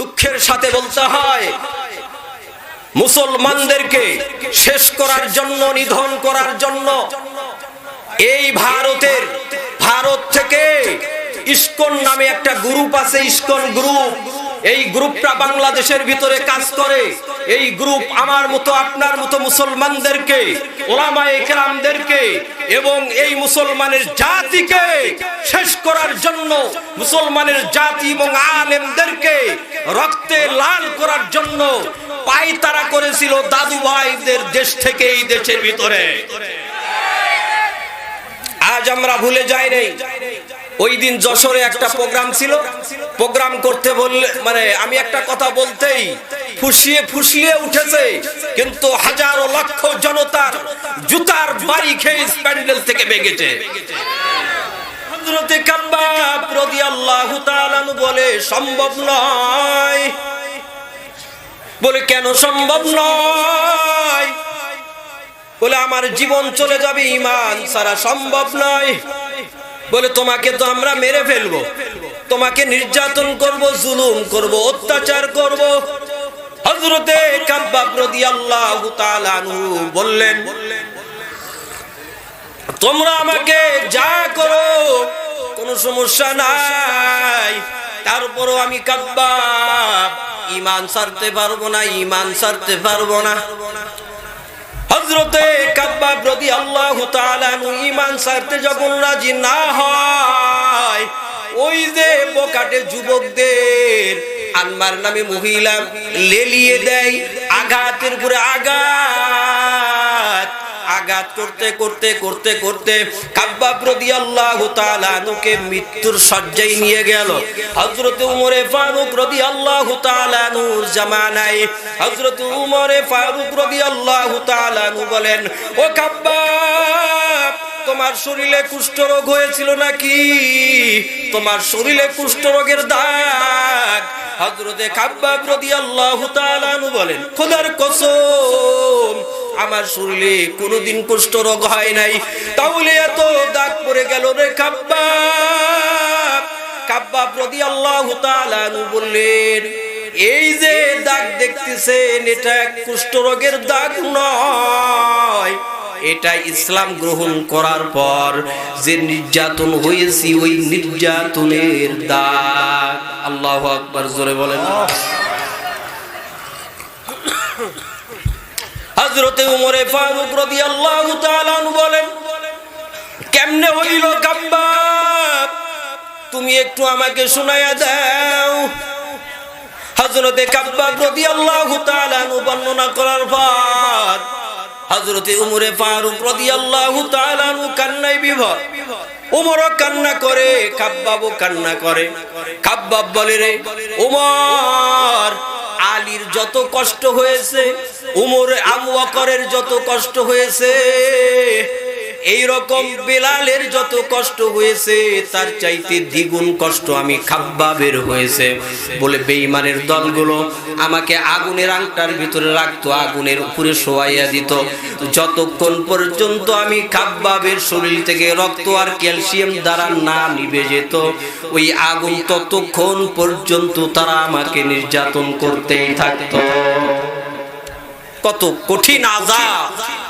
দুঃখের সাথে বলতে হয়, মুসলমানদেরকে শেষ করার জন্য, নিধন করার জন্য, এই ভারতের, ভারত থেকে ইস্কন নামে একটা গ্রুপ আছে, ইস্কন গ্রুপ এই গ্রুপটা বাংলাদেশের ভিতরে কাজ করে। এই গ্রুপ আমার মতো, আপনার মতো মুসলমানদেরকে, ওলামায়ে কেরামদেরকে এবং এই মুসলমানের জাতিকে জন্য মুসলমানের জাতি এবং আলেমদেরকে রক্তে লাল করার জন্য পায়তারা করেছিল দাদু ভাইদের দেশ থেকে এই দেশের ভিতরে। আজ আমরা ভুলে যাই নাই ওই দিন যশোরে একটা প্রোগ্রাম ছিল। প্রোগ্রাম করতে বললে মানে আমি একটা কথা বলতেই ফুসিয়ে ফুসিয়ে উঠেছে, কিন্তু হাজারো লক্ষ জনতার জুতার বাড়ি খেয়ে প্যান্ডেল থেকে বেগেছে। তাআলা বলে, সম্ভব নয়। বলে, কেন সম্ভব নয়? বলে, আমার জীবন চলে যাবে ইমান সারা সম্ভব নয়। বলে, তোমাকে তো আমরা মেরে ফেলব। তোমাকে নির্যাতন করব, জুলুম করব, অত্যাচার করব। হজরতে বললেন, তোমরা আমাকে যা করো কোনো সমস্যা নাই। তারপরও আমি কাব্বাব। ইমান সারতে পারব না, ইমান সারতে পারব না। হজরতে কাব্বাব রাদিয়াল্লাহু তাআলা আনহু ঈমান ছাড়তে যখন রাজি না হয়, ওই যে বোকাটে যুবকদের আনমার নামে মহিলা লেলিয়ে দেয়, আঘাতের উপরে আঘাত। আঘাত করতে করতে করতে করতে কাব্বাব রাদিয়াল্লাহু তাআলা আনহুকে মৃত্যুর শয্যায় নিয়ে গেল। হযরত উমরে ফারুক রাদিয়াল্লাহু তাআলা আনহুর জামানায় হযরত উমরে ফারুক রাদিয়াল্লাহু তাআলা আনহু বলেন, ও কাব্বাব, তোমার শরীরে কুষ্ঠরোগ হয়েছিল নাকি? তোমার শরীরে কুষ্ঠরোগের দাগ? হযরতে কাব্বাব রাদিয়াল্লাহু তাআলা আনহু বলেন, খোদার কসম আমার শরীরে কোনোদিন কুষ্ঠ রোগ হয় নাই। তাহলে এত দাগ পড়ে গেল রে কাব্বাব রাদিয়াল্লাহু তাআলা বললেন, এই যে দাগ দেখতেছেন, এটা কুষ্ঠ রোগের দাগ নয়। এটা ইসলাম গ্রহণ করার পর যে নির্যাতন হয়েছি, ওই নির্যাতনের দাগ। আল্লাহ আকবার, জোরে বলেন। হজরতে উমরে ফারুক তাআলা আনহু বলেন, কেমনে হইল কাব্বাব? তুমি একটু আমাকে শোনায়া দাও। হজরতে কাব্বাব রাদিয়াল্লাহু তাআলা আনহু বর্ণনা করার পর হজরতে উমরে ফারুক তাআলা আনহু কান্নায় বিভোর। উমরও কান্না করে, কাব্বাবও কান্না করে। কাব্বাব বলে রে, উমর আলীর যত কষ্ট হয়েছে উমর আবু যত কষ্ট হয়েছে এই রকম বেলালের যত কষ্ট হয়েছে, তার চাইতে দ্বিগুণ কষ্ট আমি খাব্বাবের হয়েছে। বলে বেঈমানের দলগুলো আমাকে আগুনের আংটার ভিতরে রাখতো, আগুনের উপরে শোয়াইয়া দিত। যতক্ষণ পর্যন্ত আমি খাব্বাবের শরীর থেকে রক্ত আর ক্যালসিয়াম দ্বারা না নিবে যেত, ওই আগুন ততক্ষণ পর্যন্ত তারা আমাকে নির্যাতন করতেই থাকতো। কত কঠিন কঠিন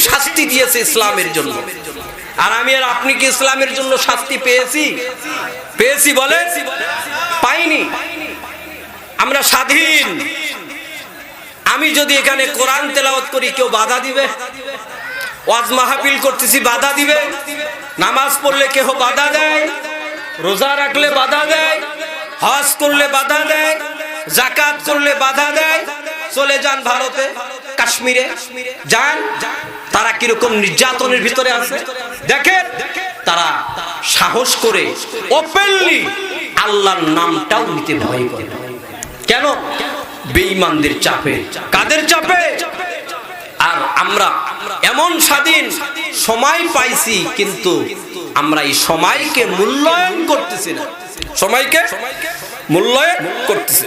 শাস্তি দিয়েছে ইসলামের জন্য। আর আমি আর আপনি কি ইসলামের জন্য শাস্তি পেয়েছি? পেয়েছি বলে? পাইনি। আমরা স্বাধীন। আমি যদি এখানে কোরআন তেলাওয়াত করি, কেউ বাধা দিবে? ওয়াজ মাহফিল করতেছি, বাধা দিবে? নামাজ পড়লে কেহ বাধা দেয়? রোজা রাখলে বাধা দেয়? হজ করলে বাধা দেয়? জাকাত করলে বাধা দেয়? চলে যান ভারতে। কাশ্মীরে, যান, তারা কীরকম নির্যাতনের ভিতরে আছে? দেখেন, তারা সাহস করে ওপেনলি আল্লাহর নামটাও নিতে ভয় করে। কেন? বেঈমানদের চাপে। কাদের চাপে? আর আমরা এমন স্বাধীন সময় পাইছি, কিন্তু আমরা এই সময়কে মূল্যায়ন করতেছি না। সময়কে? মূল্যায়ন করতেছি।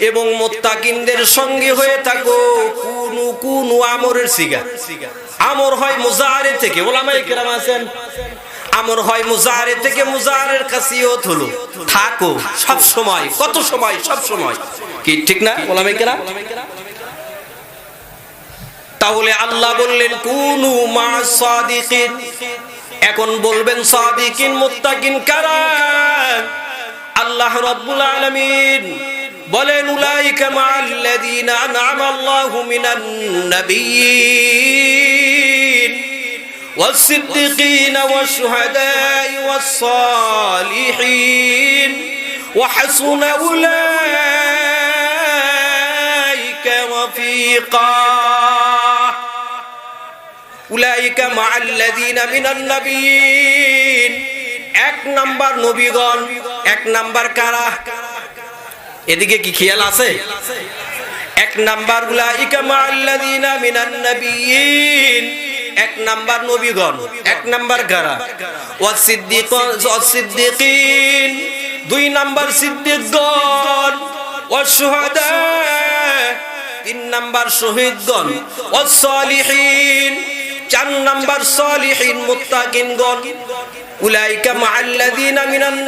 এবং মোত্তাকিনদের সঙ্গে হয়ে থাকো। কুনু কুনু, আমরের সিগা। আমর হয় মুজাহারে থেকে ওলামাই কেরাম আছেন? আমর হয় মুজাহারে থেকে মুজাহারের কাসিয়ত হলো, থাকো, সব সময়, কত সময়, সব সময়। কি, ঠিক না ওলামাই কেরাম? তাহলে আল্লাহ বললেন, কুনু মা সাদিকিন। এখন বলবেন, সাদিকিন, মুত্তাকিন কারা? আল্লাহ রাব্বুল আলামিন বলেন উলাইকা মাআল্লাযীনা আন'আমা আল্লাহু মিনান নাবিয়্যিন والصديقين والشهداء والصالحين وحسن أولئك رفيقا উলাইকা মাআল্লাযীনা মিনান নাবিয়্যিন এক নাম্বার নবীগণ এক নাম্বার কারা এদিকে কি খেয়াল আছে? এক নাম্বার মিনান নাবিয়্যিন। এক নাম্বার নবীগণ, এক নাম্বার ওয়াসিদ্দিক ওয়াসিদ্দিকিন দুই নাম্বার সিদ্দিকগণ ওয়াশুহাদা তিন নাম্বার শহীদগণ, ওয়াসসালিহিন। চার নাম্বার সালিহিন মুত্তাকিনগণ, উলাইকা মাআল্লাযীনা মিনান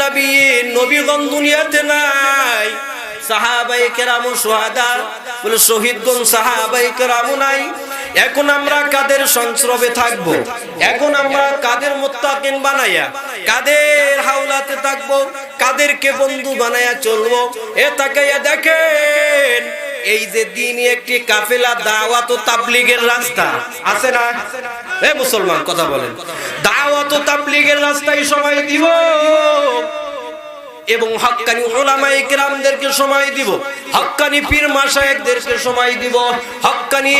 নবীগণ দুনিয়াতে নাই। সাহাবায়ে কেরাম সুহাদা? বলে, শহীদগণ সাহাবায়ে কেরাম নাই। এখন আমরা কাদের সংস্রবে থাকব? এখন আমরা কাদের মুত্তাকিন বানাইয়া, কাদের হাওলাতে থাকব? কাদেরকে বন্ধু বানাইয়া চলবো? এ তাকাইয়া দেখেন, এই যে দিনই একটি কাফেলা দাওয়াত তাবলিগের রাস্তা। আছে না? এ মুসলমান, কথা বলেন। দাওয়াত তাবলিগের রাস্তায় সময় দিব। এবং হক্কানি ওলামায়ে কেরামদেরকে সময় দিব। হক্কানি পীর মাশায়েখদেরকে সময় দিব। হক্কানি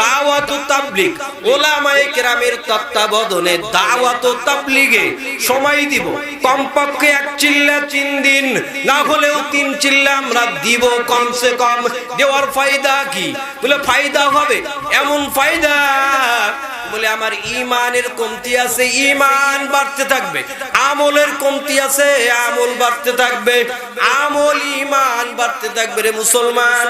দাওয়াত তাবলিগ। ওলামায়ে কেরামের তত্ত্বাবধানে দাওয়াত তাবলিগে সময় দিব। কমপক্ষে এক চিল্লা তিন দিন, না হলেও তিন চিল্লা আমরা দিব কমসে কম। দেওয়ার ফায়দা কি? বলে ফায়দা হবে। এমন ফায়দা বলে, আমার ইমানের কমতি আছে ইমান বাড়তে থাকবে। আমলের কমতি আছে, আমল বাড়তে থাকবে। আমল ইমান বাড়তে থাকবে রে মুসলমান।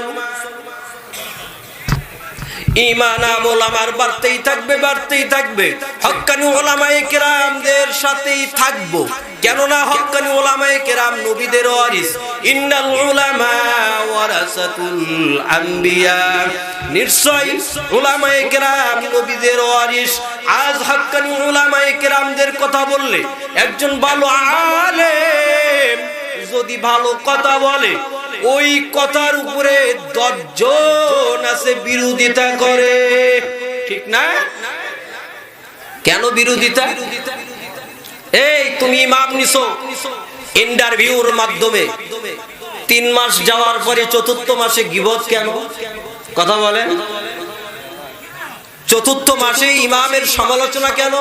ইমান আমল আমার বাড়তেই থাকবে বাড়তেই থাকবে। হক্কানি ওলামায়ে কেরামদের সাথেই থাকব। কেননা হক্কানি ওলামায়ে কেরাম নবীদের ওয়ারিস। ইন্নাল উলামা ওয়ারাসাতুল আম্বিয়া নিশ্চয় ওলামায়ে কেরাম নবীদের ওয়ারিস। আজ হক্কানি ওলামায়ে কেরামদের কথা বললে একজন ভালো আলেম যদি ভালো কথা বলে ওই কথার উপরে দশজন আছে বিরোধিতা করে। ঠিক না? কেন বিরোধিতা? এই, তুমি ইমাম নিছো ইন্টারভিউর মাধ্যমে। তিন মাস যাওয়ার পরে চতুর্থ মাসে গিবত কেন? কথা বলেন। চতুর্থ মাসে ইমামের সমালোচনা কেন?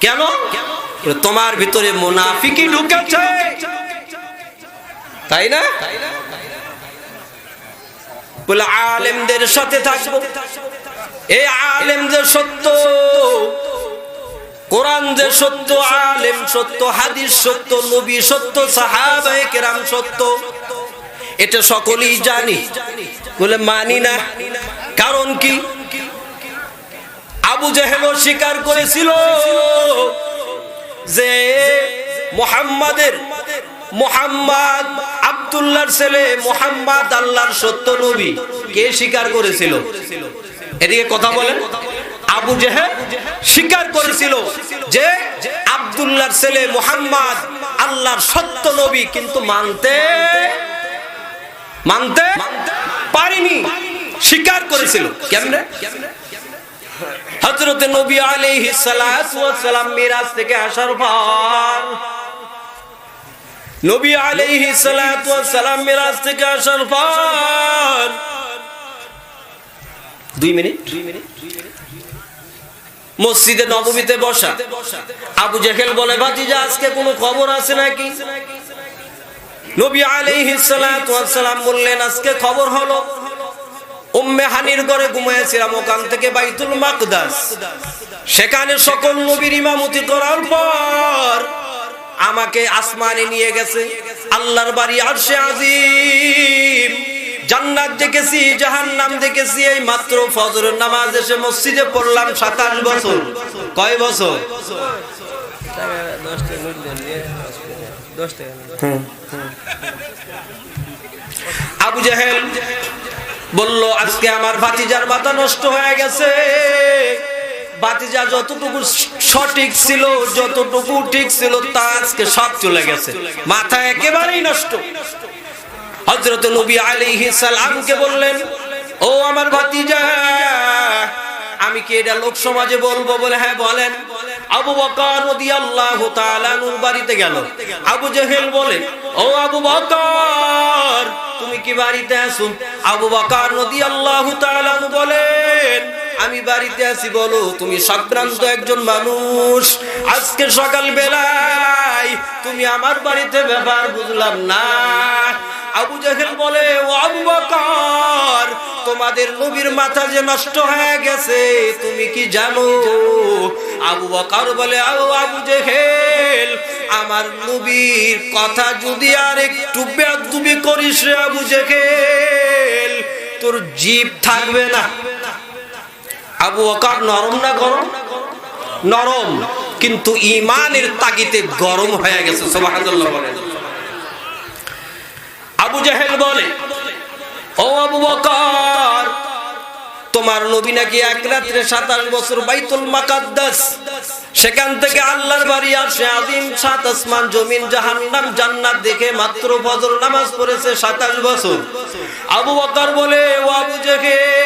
কেন? তোমার ভিতরে মোনাফিকি ঢুকেছে। তাই না? বলে, আলেমদের সাথে থাকব। এই আলেম যে সত্য কোরআন যে সত্য, আলেম সত্য, হাদিস সত্য, নবী সত্য সাহাবায়ে কেরাম সত্য। এটা সকলেই জানি। বলে, মানি না। কারণ কি? আবু জেহেলও স্বীকার করেছিল যে, মোহাম্মদের মোহাম্মদ আব্দুল্লাহর ছেলে মোহাম্মদ আল্লাহর সত্য নবী। কে স্বীকার করেছিল? এদিকে কথা বলেন। আবু জেহেল স্বীকার করেছিল যে আব্দুল্লাহর ছেলে মোহাম্মদ আল্লাহর সত্য নবী, কিন্তু মানতে মানতে পারিনি। স্বীকার করেছিল। কেমনে? হযরতে নবী ওয়াস সালাম মিরাজ থেকে আসার পর নবী ওয়াস সালাম মিরাজ থেকে আসার পর দুই মিনিট। মসজিদে নববীতে বসা। আবু জেহেল বলে, ভাতিজা, আজকে কোনো খবর আছে নাকি? নবী ওয়াস সালাম বললেন, আজকে খবর হলো, উম্মে হানির ঘরে ঘুমিয়েছিলাম ওখান থেকে বাইতুল মাকদাস। সেখানে সকল নবীর ইমামতি করার পর আমাকে আসমানে নিয়ে গেছে। আল্লাহর বাড়ি আরশে আজিম। জান্নাত দেখেছি, জাহান্নাম দেখেছি, এই মাত্র ফজরের নামাজ এসে মসজিদে পড়লাম সাতাশ বছর। কয় বছর। আবু জাহেল বলল, আজকে আমার ভাতিজার মাথা নষ্ট হয়ে গেছে। ভাতিজা যতটুকু সঠিক ছিল, যতটুকু ঠিক ছিল, তা আজকে সব চলে গেছে। মাথা একেবারেই নষ্ট। হজরত নবী আলাইহিস সালামকে বললেন, ও আমার ভাতিজা, আমি কি এটা লোক সমাজে বলব বলে হ্যাঁ বলেন। আবু বকর রাদিয়াল্লাহু তাআলা নূর বাড়িতে গেল। আবু জেহেল বলে, ও আবু বকর, তুমি কি বাড়িতে আসুন আবু বকর রাদিয়াল্লাহু তাআলা বলেন আমি বাড়িতে আছি, বলো, তুমি সংক্রান্ত একজন মানুষ। আজকে সকাল বেলায় তুমি আমার বাড়িতে ব্যাপার বুঝলাম না। আবু জাহেল বলে, ও আবু বকর, তোমাদের নবীর মাথা যে নষ্ট হয়ে গেছে, তুমি কি জানো? আবু বকর বলে ও আবু জাহেল, আমার নবীর কথা যদি আর একটু বেয়াদবি করিস আবু জাহেল, তোর জীব থাকবে না। আবু বকর নরম না গরম? নরম। কিন্তু ইমানের তাগিতে গরম হয়ে গেছে, সুবহানাল্লাহ বলেন। আবু জাহেল বলে, ও আবু বকর, তোমার নবী নাকি এক রাত্রে সাতাশ বছর বাইতুল মাকাদ্দাস, সেখান থেকে আল্লাহর বাড়ি আসে, আদিম সাত আসমান জমিন জাহান্নাম জান্নাত দেখে মাত্র ফজর নামাজ পড়েছে সাতাশ বছর। আবু বকর বলে, ও আবু জাহেল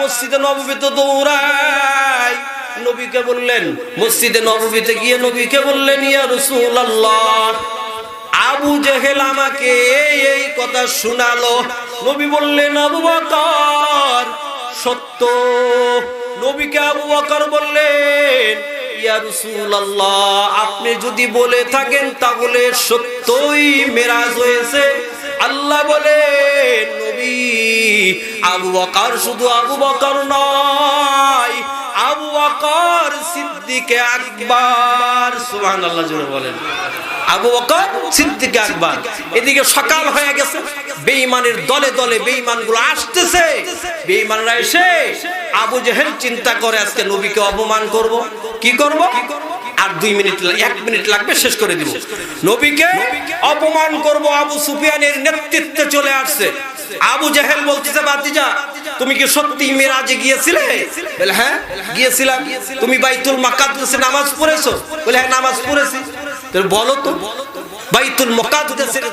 মসজিদে নবীকে বললেন, মসজিদে গিয়ে নবীকে বললেন আবু জেহেল আমাকে এই কথা শোনালো। নবী বললেন, আবু বকর, সত্য। নবীকে আবু বকর বললেন আপনি যদি বলে থাকেন তাহলে সত্যই মেরাজ হয়েছে। আল্লাহ বলে নবী আবু বকর শুধু আবু বকর নয়, আবু বকর সিদ্দিকে আকবর। সুবহানাল্লাহ, জোরে বলেন। আবু বকর সিদ্দিকে আকবর। এদিকে সকাল হয়ে গেছে, বেঈমানের দলে দলে বেঈমানগুলো আসতেছে। বেঈমানরা এসে আবু জেহেল চিন্তা করে, আজকে নবীকে অপমান করব। কি করব? আর দুই মিনিট এক মিনিট লাগবে, শেষ করে দিব। নবীকে অপমান করব, আবু সুফিয়ানের নেতৃত্বে চলে আসছে। আবু জাহেল বলতেছে বাতিজা তুমি কি সত্যি মেরাজে গিয়েছিলে? বলে হ্যাঁ গিয়েছিলাম। তুমি বাইতুল মাকাদ্দাসে নামাজ পড়েছো? বলে হ্যাঁ নামাজ পড়েছি। বলো তো, বাইতুল মাকাদ্দাসের